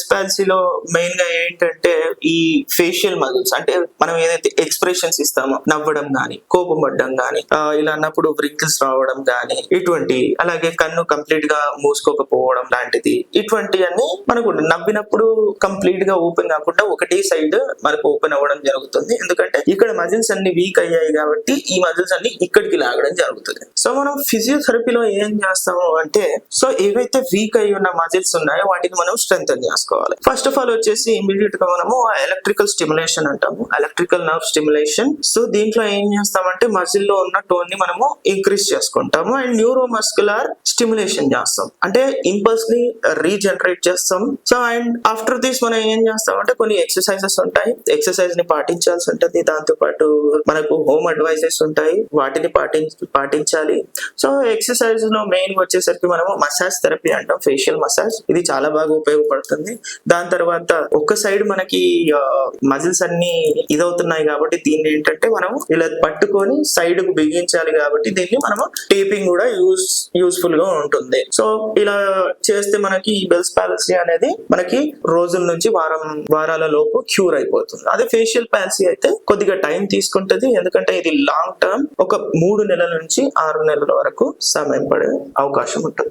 Bells పాలసీలో మెయిన్గా ఏంటంటే ఈ ఫేషియల్ మజిల్స్ అంటే మనం ఏదైతే ఎక్స్ప్రెషన్స్ ఇస్తామో నవ్వడం గాని కోపం పడడం గాని ఇలా అన్నప్పుడు వ్రింకిల్స్ రావడం గాని ఇటువంటి అలాగే కన్ను కంప్లీట్గా మూసుకోకపోవడం లాంటిది ఇటువంటివన్నీ మనకు నవ్వినప్పుడు కంప్లీట్గా ఓపెన్ కాకుండా ఒకటే సైడ్ మనకు ఓపెన్ అవ్వడం జరుగుతుంది. ఎందుకంటే ఇక్కడ మజిల్స్ అన్ని వీక్ అయ్యాయి కాబట్టి ఈ మజిల్స్ అన్ని ఇక్కడికి లాగడం జరుగుతుంది. సో మనం ఫిజియోథెరపీలో ఏం చేస్తాము అంటే సో ఏవైతే వీక్ అయి ఉన్న మజిల్స్ ఉన్నాయో వాటిని మనం స్ట్రెంగ్ చేసుకోవాలి. ఫస్ట్ ఆఫ్ ఆల్ వచ్చేసి ఇమీడియట్గా మనము ఎలక్ట్రికల్ స్టిమ్యులేషన్ అంటాము. ఎలక్ట్రికల్ నర్వ్ స్టిమ్యులేషన్ సో దీంట్లో ఏం చేస్తామంటే మజిల్లో ఉన్న టోన్ని మనము ఇంక్రీజ్ చేసుకుంటాము. అండ్ న్యూరో స్టిములేషన్ స్టిమ్యులేషన్ చేస్తాం. అంటే ఇంపల్స్ని రీజనరేట్ చేస్తాం. సో అండ్ ఆఫ్టర్ దిస్ మనం ఏం చేస్తామంటే కొన్ని ఎక్సర్సైజెస్ ఉంటాయి. ఎక్సర్సైజ్ని పాటించాల్సి ఉంటుంది. దాంతో పాటు మనకు హోమ్ అడ్వైజెస్ ఉంటాయి. వాటిని పాటించి పాటించాలి. సో ఎక్సర్సైజ్లో మెయిన్ వచ్చేసరికి మనము మసాజ్ థెరపీ అంటాం. ఫేషియల్ మసాజ్ ఇది చాలా బాగా ఉపయోగపడుతుంది. దాని తర్వాత ఒక సైడ్ మనకి మజిల్స్ అన్ని ఇదవుతున్నాయి కాబట్టి దీన్ని ఏంటంటే మనం ఇలా పట్టుకొని సైడ్కు బిగించాలి కాబట్టి దీన్ని మనము టేపింగ్ కూడా యూస్ యూస్ఫుల్గా ఉంటుంది. సో ఇలా చేస్తే మనకి ఈ బెల్స్ పాలసీ అనేది మనకి రోజుల నుంచి వారం వారాల లోపు క్యూర్ అయిపోతుంది. అదే ఫేషియల్ పాలసీ అయితే కొద్దిగా టైం తీసుకుంటది. ఎందుకంటే ఇది లాంగ్ టర్మ్ ఒక మూడు నెలల నుంచి ఆరు నెలల వరకు సమయం పడే అవకాశం ఉంటుంది.